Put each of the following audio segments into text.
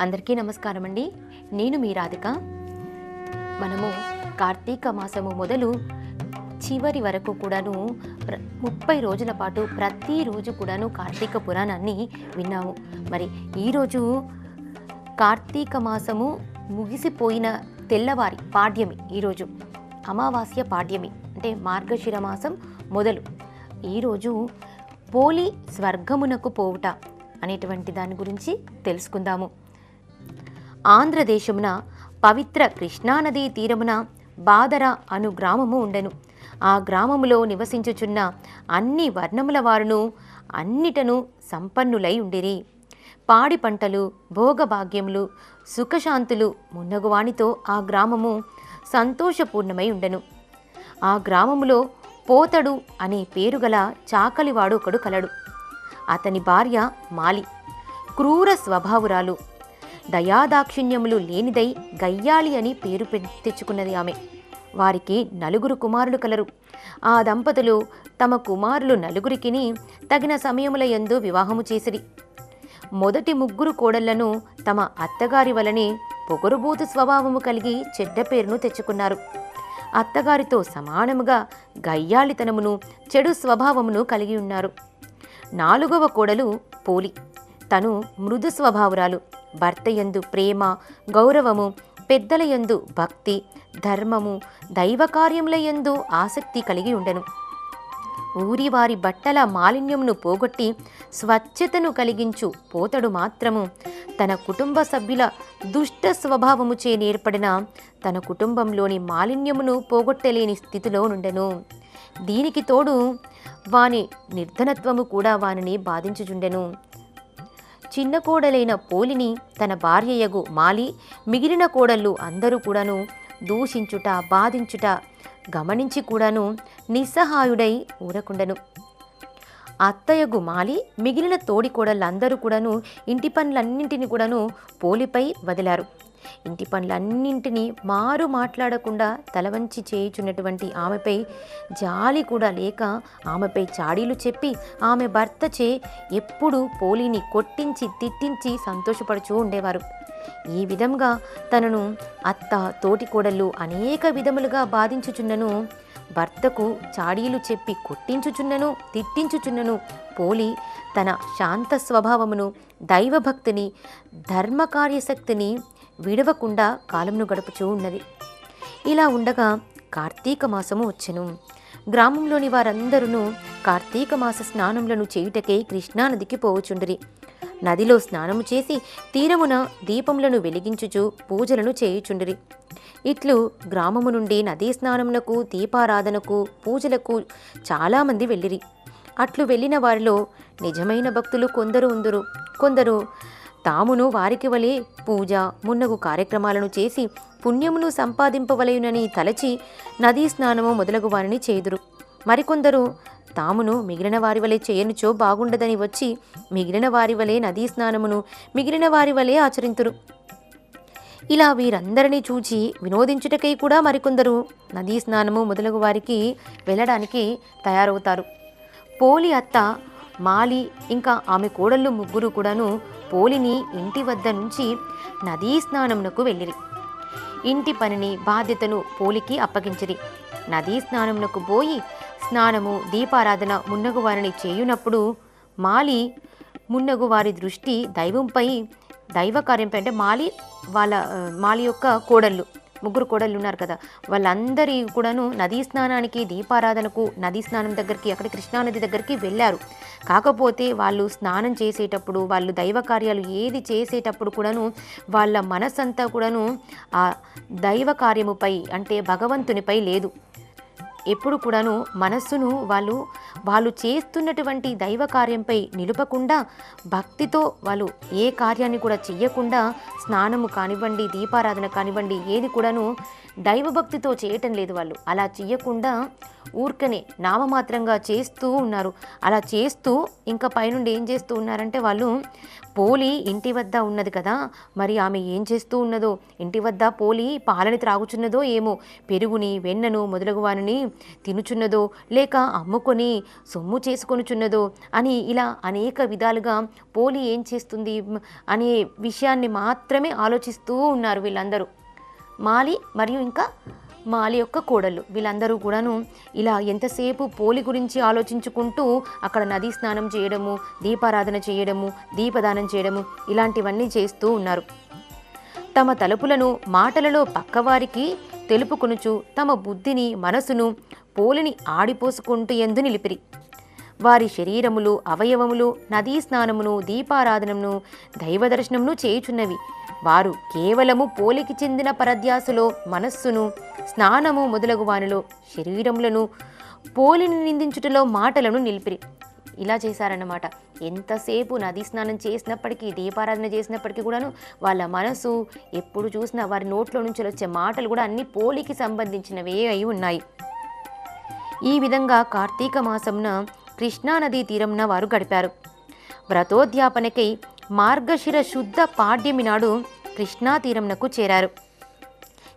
అందరికీ నమస్కారం అండి నేను మీ రాధిక. మనము కార్తీక మాసము మొదలు చివరి వరకు కూడాను ముప్పై రోజుల పాటు ప్రతిరోజు కూడాను కార్తీక పురాణాన్ని విన్నాము. మరి ఈరోజు కార్తీక మాసము ముగిసిపోయిన తెల్లవారి పాడ్యమి ఈరోజు అమావాస్య పాడ్యమి అంటే మార్గశిర మాసం మొదలు. ఈరోజు పోలి స్వర్గమునకు పోవుట అనేటువంటి దాని గురించి తెలుసుకుందాము. ఆంధ్రదేశమున పవిత్ర కృష్ణానదీ తీరమున బాదర అను గ్రామము ఉండెను. ఆ గ్రామములో నివసించుచున్న అన్ని వర్ణముల వారును అన్నిటను సంపన్నులై ఉండిరి. పాడి పంటలు భోగభాగ్యములు సుఖశాంతులు మున్నగువానితో ఆ గ్రామము సంతోషపూర్ణమై ఉండెను. ఆ గ్రామములో పోతడు అనే పేరుగల చాకలివాడు ఒకడు కలడు. అతని భార్య మాలి. క్రూర స్వభావురాలు. దయాదాక్షిణ్యములు లేనిదై గయ్యాళి అని పేరు పె- తెచ్చుకున్నది ఆమె. వారికి నలుగురు కుమారులు కలరు. ఆ దంపతులు తమ కుమారులు నలుగురికిని తగిన సమయముల యందు వివాహము చేసిరి. మొదటి ముగ్గురు కోడళ్ళను తమ అత్తగారి వలనే పొగరుబోతు స్వభావము కలిగి చెడ్డ పేరును తెచ్చుకున్నారు. అత్తగారితో సమానముగా గయ్యాళితనమును చెడు స్వభావమును కలిగి ఉన్నారు. నాలుగవ కోడలు పోలి. తను మృదు స్వభావురాలు. భర్తయందు ప్రేమ గౌరవము పెద్దలయందు భక్తి ధర్మము దైవ కార్యములయందు ఆసక్తి కలిగి ఉండెను. ఊరి వారి బట్టల మాలిన్యమును పోగొట్టి స్వచ్ఛతను కలిగించు పోతడు మాత్రము తన కుటుంబ సభ్యుల దుష్ట స్వభావముచే నేర్పడిన తన కుటుంబంలోని మాలిన్యమును పోగొట్టలేని స్థితిలో నుండెను. దీనికి తోడు వాని నిర్ధనత్వము కూడా వానిని బాధించుచుండెను. చిన్న కోడలైన పోలిని తన భార్యయగు మాలి మిగిలిన కోడళ్ళు అందరూ కూడాను దూషించుట బాధించుట గమనించి కూడాను నిస్సహాయుడై ఊరకుండను. అత్తయ్యగు మాలి మిగిలిన తోడి కోడళ్ళందరూ కూడాను ఇంటి పనులన్నింటినీ కూడాను పోలిపై వదిలారు. ఇంటి పనులన్నింటినీ మారు మాట్లాడకుండా తలవంచి చేయుచున్నటువంటి ఆమెపై జాలి కూడా లేక ఆమెపై చాడీలు చెప్పి ఆమె భర్తచే ఎప్పుడూ పోలిని కొట్టించి తిట్టించి సంతోషపడుచూ ఉండేవారు. ఈ విధంగా తనను అత్త తోటి కోడళ్ళు అనేక విధములుగా బాధించుచున్నను భర్తకు చాడీలు చెప్పి కొట్టించుచున్నను తిట్టించుచున్నను పోలి తన శాంత స్వభావమును దైవభక్తిని ధర్మకార్యశక్తిని విడవకుండా కాలంను గడుపుచూ ఉన్నది. ఇలా ఉండగా కార్తీక మాసము వచ్చెను. గ్రామంలోని వారందరూ కార్తీక మాస స్నానములను చేయుటకై కృష్ణానదికి పోవుచుండిరి. నదిలో స్నానము చేసి తీరమున దీపములను వెలిగించుచు పూజలను చేయుచుండిరి. ఇట్లు గ్రామము నుండి నదీ స్నానమునకు దీపారాధనకు పూజలకు చాలామంది వెళ్ళిరి. అట్లు వెళ్ళిన వారిలో నిజమైన భక్తులు కొందరు ఉందురు. కొందరు తామును వారికి వలె పూజ మున్నగు కార్యక్రమాలను చేసి పుణ్యమును సంపాదింపవలయునని తలచి నదీ స్నానము మొదలగు వారిని చేదురు. మరికొందరు తామును మిగిలిన వారి వలె చేయనుచో బాగుండదని వచ్చి మిగిలిన వారి వలె నదీ స్నానమును మిగిలిన వారి వలె ఆచరింతురు. ఇలా వీరందరినీ చూచి వినోదించుటకై కూడా మరికొందరు నదీ స్నానము మొదలగు వారికి వెళ్ళడానికి తయారవుతారు. పోలి అత్త మాలి ఇంకా ఆమె కోడళ్ళు ముగ్గురు కూడాను పోలిని ఇంటి వద్ద నుంచి నదీ స్నానమునకు వెళ్ళిరి. ఇంటి పనిని బాధ్యతను పోలికి అప్పగించిరి. నదీ స్నానమునకు పోయి స్నానము దీపారాధన మున్నగు వారిని చేయునప్పుడు మాలి మున్నగు వారి దృష్టి దైవంపై దైవ కార్యంపై అంటే మాలి వాళ్ళ మాలి యొక్క కోడళ్ళు. ముగ్గురు కోడళ్ళు ఉన్నారు కదా. వాళ్ళందరి కూడాను నదీ స్నానానికి దీపారాధనకు నదీ స్నానం దగ్గరికి అక్కడ కృష్ణానది దగ్గరికి వెళ్ళారు. కాకపోతే వాళ్ళు స్నానం చేసేటప్పుడు వాళ్ళు దైవ కార్యాలు ఏది చేసేటప్పుడు కూడాను వాళ్ళ మనసంతా కూడాను ఆ దైవ కార్యముపై అంటే భగవంతునిపై లేదు. ఎప్పుడు కూడాను మనస్సును వాళ్ళు వాళ్ళు చేస్తున్నటువంటి దైవ కార్యంపై నిలుపకుండా భక్తితో వాళ్ళు ఏ కార్యాన్ని కూడా చెయ్యకుండా స్నానము కానివ్వండి దీపారాధన కానివ్వండి ఏది కూడాను దైవభక్తితో చేయటం లేదు వాళ్ళు. అలా చెయ్యకుండా ఊరికనే నామమాత్రంగా చేస్తూ ఉన్నారు. అలా చేస్తూ ఇంకా పైనుండి ఏం చేస్తూ ఉన్నారంటే వాళ్ళు పోలి ఇంటి వద్ద ఉన్నది కదా మరి ఆమె ఏం చేస్తూ ఉన్నదో ఇంటి వద్ద పోలి పాలని త్రాగుచున్నదో ఏమో పెరుగుని వెన్నను మొదలగు వారిని తినుచున్నదో లేక అమ్ముకొని సొమ్ము చేసుకొనుచున్నదో అని ఇలా అనేక విధాలుగా పోలి ఏం చేస్తుంది అనే విషయాన్ని మాత్రమే ఆలోచిస్తూ ఉన్నారు వీళ్ళందరూ. మాలి మరియు ఇంకా మాలి యొక్క కోడళ్ళు. వీళ్ళందరూ కూడాను ఇలా ఎంతసేపు పోలి గురించి ఆలోచించుకుంటూ అక్కడ నదీ స్నానం చేయడము దీపారాధన చేయడము దీపదానం చేయడము ఇలాంటివన్నీ చేస్తూ ఉన్నారు. తమ తలుపులను మాటలలో పక్కవారికి తెలుపుకొనుచు తమ బుద్ధిని మనసును పోలిని ఆడిపోసుకుంటూ ఎందు నిలిపిరి. వారి శరీరములు అవయవములు నదీ స్నానమును దీపారాధనమును దైవదర్శనమును చేయుచున్నవి. వారు కేవలము పోలికి చెందిన పరధ్యాసులో మనస్సును స్నానము మొదలగు వానిలో శరీరములను పోలిని నిందించుటలో మాటలను నిలిపిరి. ఇలా చేశారన్నమాట. ఎంతసేపు నదీ స్నానం చేసినప్పటికీ దీపారాధన చేసినప్పటికీ కూడాను వాళ్ళ మనసు ఎప్పుడు చూసినా వారి నోట్లో నుంచి వచ్చే మాటలు కూడా అన్ని పోలికి సంబంధించినవే అయి ఉన్నాయి. ఈ విధంగా కార్తీక మాసంన కృష్ణానదీ తీరంన వారు గడిపారు. వ్రతోద్యాపనకై మార్గశిర శుద్ధ పాడ్యమి నాడు కృష్ణా తీరంనకు చేరారు.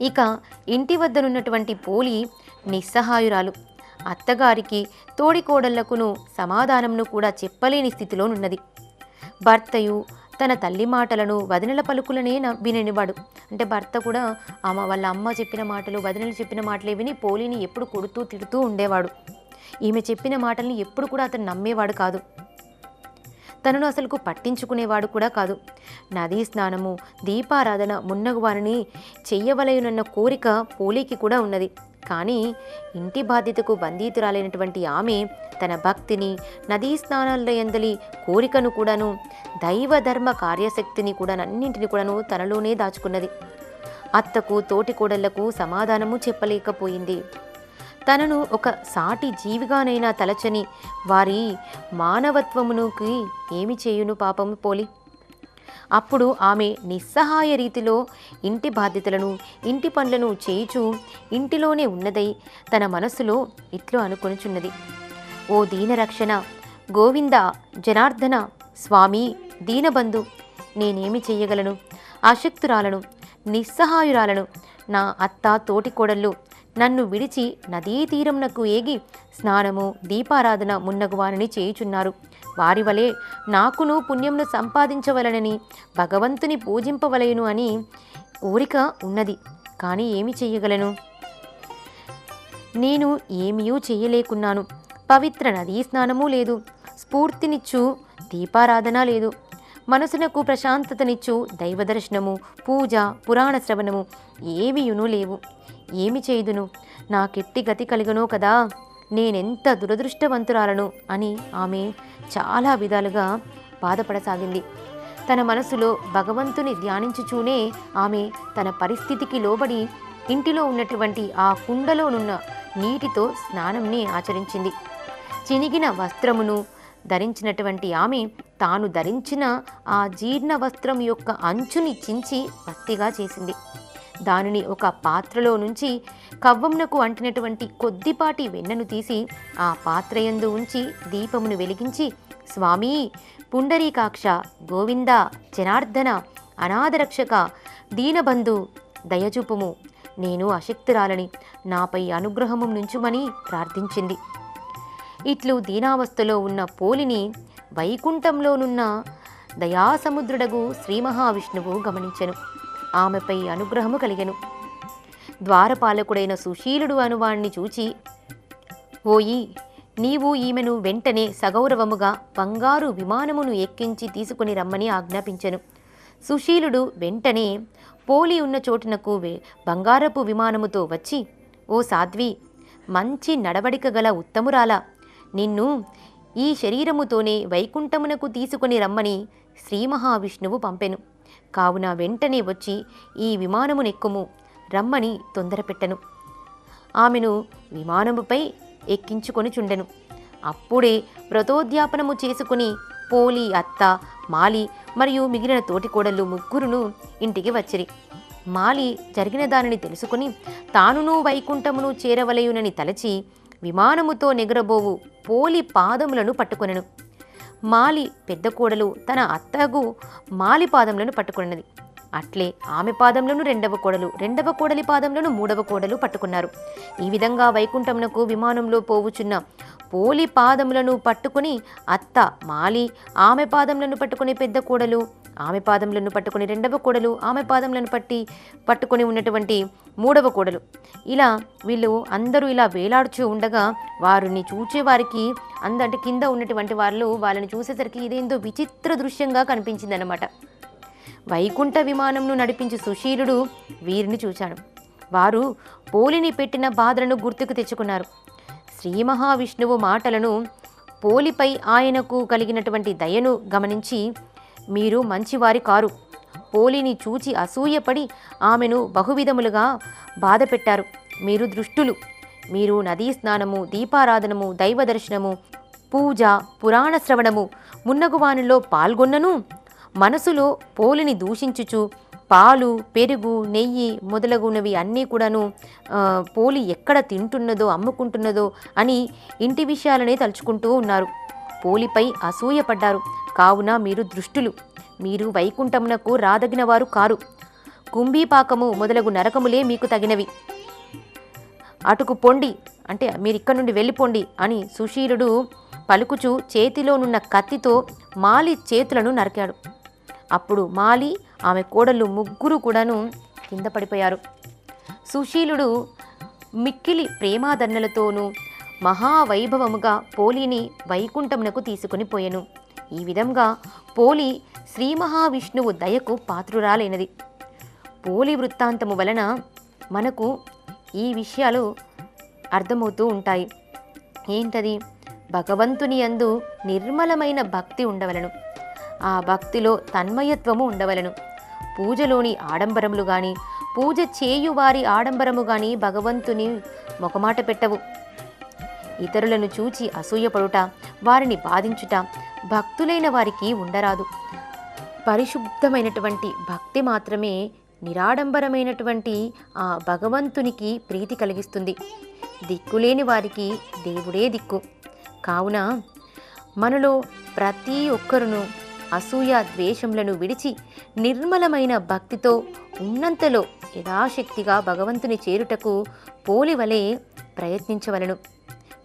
ఇక ఇంటి వద్దనున్నటువంటి పోలి నిస్సహాయురాలు అత్తగారికి తోడికోడళ్ళకును సమాధానంను కూడా చెప్పలేని స్థితిలోనున్నది. భర్తయు తన తల్లి మాటలను వదినల పలుకులనే న- విననివాడు. అంటే భర్త కూడా ఆమె వాళ్ళ అమ్మ చెప్పిన మాటలు వదినలు చెప్పిన మాటలే విని పోలిని ఎప్పుడు కొడుతూ తిడుతూ ఉండేవాడు. ఈమె చెప్పిన మాటల్ని ఎప్పుడు కూడా అతను నమ్మేవాడు కాదు. తనను అసలుకు పట్టించుకునేవాడు కూడా కాదు. నదీ స్నానము దీపారాధన మున్నగు వారిని చెయ్యవలయునన్న కోరిక పోలీకి కూడా ఉన్నది. కానీ ఇంటి బాధ్యతకు బంధీతురాలైనటువంటి ఆమె తన భక్తిని నదీ స్నానాల ఎందలి కోరికను కూడాను దైవ ధర్మ కార్యశక్తిని కూడా అన్నింటిని కూడాను తనలోనే దాచుకున్నది. అత్తకు తోటి కోడళ్ళకు సమాధానము చెప్పలేకపోయింది. తనను ఒక సాటి జీవిగానైనా తలచని వారి మానవత్వమునుకి ఏమి చేయును పాపము పోలి? అప్పుడు ఆమె నిస్సహాయ రీతిలో ఇంటి బాధ్యతలను ఇంటి పనులను చేయుచు ఇంటిలోనే ఉన్నదై తన మనసులో ఇట్లు అనుకొనుచున్నది. ఓ దీనరక్షణ గోవింద జనార్దన స్వామి దీనబంధు నేనేమి చేయగలను? అశక్తురాలను నిస్సహాయురాలను నా అత్త తోటికోడళ్ళు నన్ను విడిచి నదీ తీరంనకు ఏగి స్నానము దీపారాధన మున్నగు వారిని చేయుచున్నారు. వారి వలె నాకును పుణ్యంను సంపాదించవలనని భగవంతుని పూజింపవలయను అని కోరిక ఉన్నది. కానీ ఏమి చేయగలను? నేను ఏమీయూ చేయలేకున్నాను. పవిత్ర నదీ స్నానము లేదు. స్ఫూర్తినిచ్చు దీపారాధన లేదు. మనసునకు ప్రశాంతతనిచ్చు దైవదర్శనము పూజ పురాణ శ్రవణము ఏమీయును లేవు. ఏమి చేయుదును? నాకెట్టి గతి కలిగనో కదా. నేనెంత దురదృష్టవంతురాలను? అని ఆమె చాలా విధాలుగా బాధపడసాగింది. తన మనసులో భగవంతుని ధ్యానించుచూనే ఆమె తన పరిస్థితికి లోబడి ఇంటిలో ఉన్నటువంటి ఆ కుండలోనున్న నీటితో స్నానంని ఆచరించింది. చినిగిన వస్త్రమును ధరించినటువంటి ఆమె తాను ధరించిన ఆ జీర్ణ వస్త్రం యొక్క అంచుని చించి పత్తిగా చేసింది. దానిని ఒక పాత్రలో నుంచి కవ్వమునకు అంటినటువంటి కొద్దిపాటి వెన్నను తీసి ఆ పాత్రయందు ఉంచి దీపమును వెలిగించి స్వామి పుండరీకాక్ష గోవింద జనార్దన అనాథరక్షక దీనబంధు దయచూపుము. నేను అశక్తురాలని నాపై అనుగ్రహము నుంచుమని ప్రార్థించింది. ఇట్లు దీనావస్థలో ఉన్న పోలిని వైకుంఠంలోనున్న దయాసముద్రుడగు శ్రీ మహావిష్ణువు గమనించెను. ఆమెపై అనుగ్రహము కలిగెను. ద్వారపాలకుడైన సుశీలుడు అనువాణ్ణి చూచి ఓయి నీవు ఈమెను వెంటనే సగౌరవముగా బంగారు విమానమును ఎక్కించి తీసుకుని రమ్మని ఆజ్ఞాపించెను. సుశీలుడు వెంటనే పోలి ఉన్న చోటునకు బంగారపు విమానముతో వచ్చి ఓ సాధ్వి మంచి నడవడిక గల ఉత్తమురాల నిన్ను ఈ శరీరముతోనే వైకుంఠమునకు తీసుకొని రమ్మని శ్రీ మహావిష్ణువు పంపెను. కావున వెంటనే వచ్చి ఈ విమానము నెక్కుము. రమ్మని తొందరపెట్టను. ఆమెను విమానముపై ఎక్కించుకొని చుండెను. అప్పుడే వ్రతోద్యాపనము చేసుకుని పోలి అత్త మాలి మరియు మిగిలిన తోటికోడళ్ళు ముగ్గురును ఇంటికి వచ్చిరి. మాలి జరిగిన దానిని తెలుసుకుని తానును వైకుంఠమును చేరవలయునని తలచి విమానముతో నెగరబోవు పోలి పాదములను పట్టుకొనెను. మాలి పెద్ద కోడలు తన అత్తగు మాలి పాదములను పట్టుకున్నది. అట్లే ఆమె పాదంలోను రెండవ కోడలు రెండవ కోడలి పాదంలోను మూడవ కోడలు పట్టుకున్నారు. ఈ విధంగా వైకుంఠమునకు విమానంలో పోవుచున్న పోలి పాదములను పట్టుకుని అత్త మాలి ఆమె పాదములను పట్టుకుని పెద్ద కోడలు ఆమె పాదములను పట్టుకుని రెండవ కోడలు ఆమె పాదములను పట్టి పట్టుకొని ఉన్నటువంటి మూడవ కోడలు. ఇలా వీళ్ళు అందరూ ఇలా వేలాడుచూ ఉండగా వారిని చూచే వారికి అందంటే కింద ఉన్నటువంటి వాళ్ళు వాళ్ళని చూసేసరికి ఇదేందో విచిత్ర దృశ్యంగా కనిపించిందనమాట వైకుంఠ విమానంను నడిపించి సుశీలుడు వీరిని చూశాడు వారు పోలిని పెట్టిన బాధలను గుర్తుకు తెచ్చుకున్నారు. శ్రీ మహావిష్ణువు మాటలను పోలిపై ఆయనకు కలిగినటువంటి దయను గమనించి మీరు మంచివారి కారు పోలిని చూచి అసూయపడి ఆమెను బహువిధములుగా బాధ పెట్టారు మీరు దృష్టులు. మీరు నదీ స్నానము దీపారాధనము దైవ దర్శనము పూజ పురాణ శ్రవణము మున్నగు వానిలో పాల్గొన్నను? మనసులో పోలిని దూషించుచు పాలు పెరుగు నెయ్యి మొదలగునవి అన్నీ కూడాను పోలి ఎక్కడ తింటున్నదో అమ్ముకుంటున్నదో అని ఇంటి విషయాలనే తలుచుకుంటూ ఉన్నారు. పోలిపై అసూయపడ్డారు. కావున మీరు దృష్టులు. మీరు వైకుంఠమునకు రాదగినవారు కారు. కుంభీపాకము మొదలగు నరకములే మీకు తగినవి. అటుకు పొండి అంటే మీరు ఇక్కడి నుండి వెళ్ళిపోండి అని సుశీలుడు పలుకుచు చేతిలోనున్న కత్తితో మాలి చేతులను నరికాడు. అప్పుడు మాలి ఆమె కోడలు ముగ్గురు కూడాను కింద పడిపోయారు. సుశీలుడు మిక్కిలి ప్రేమాదన్నలతోనూ మహావైభవముగా పోలిని వైకుంఠమునకు తీసుకుని పోయెను. ఈ విధంగా పోలి శ్రీ మహావిష్ణువు దయకు పాత్రురాలైనది. పోలి వృత్తాంతము వలన మనకు ఈ విషయాలు అర్థమవుతూ ఉంటాయి. ఏంటది? భగవంతుని యందు నిర్మలమైన భక్తి ఉండవలను. ఆ భక్తిలో తన్మయత్వము ఉండవలను. పూజలోని ఆడంబరములు గాని పూజ చేయు వారి ఆడంబరము గాని భగవంతుని మొకమాట పెట్టవు. ఇతరులను చూచి అసూయపడుట వారిని బాధించుట భక్తులైన వారికి ఉండరాదు. పరిశుద్ధమైనటువంటి భక్తి మాత్రమే నిరాడంబరమైనటువంటి ఆ భగవంతునికి ప్రీతి కలిగిస్తుంది. దిక్కులేని వారికి దేవుడే దిక్కు. కావున మనలో ప్రతి ఒక్కరును అసూయ ద్వేషములను విడిచి నిర్మలమైన భక్తితో ఉన్నంతలో యథాశక్తిగా భగవంతుని చేరుటకు పోలివలే ప్రయత్నించవలను.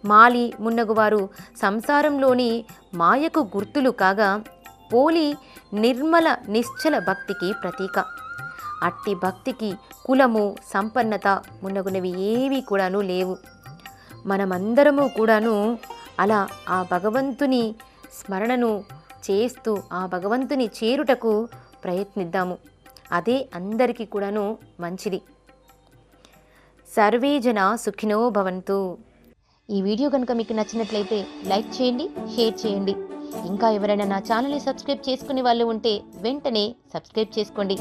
మాలి మున్నగువారు సంసారంలోని మాయకు గుర్తులు కాగా పోలి నిర్మల నిశ్చల భక్తికి ప్రతీక. అట్టి భక్తికి కులము సంపన్నత మున్నగునవి ఏవి కూడాను లేవు. మనమందరము కూడాను అలా ఆ భగవంతుని స్మరణను చేస్తూ ఆ భగవంతుని చేరుటకు ప్రయత్నిద్దాము. అదే అందరికీ కూడాను మంచిది. సర్వే జన సుఖినో భవంతు. ఈ వీడియో కనుక మీకు నచ్చినట్లయితే లైక్ చేయండి షేర్ చేయండి. ఇంకా ఎవరైనా నా ఛానల్ని సబ్స్క్రైబ్ చేసుకునే వాళ్ళు ఉంటే వెంటనే సబ్స్క్రైబ్ చేసుకోండి.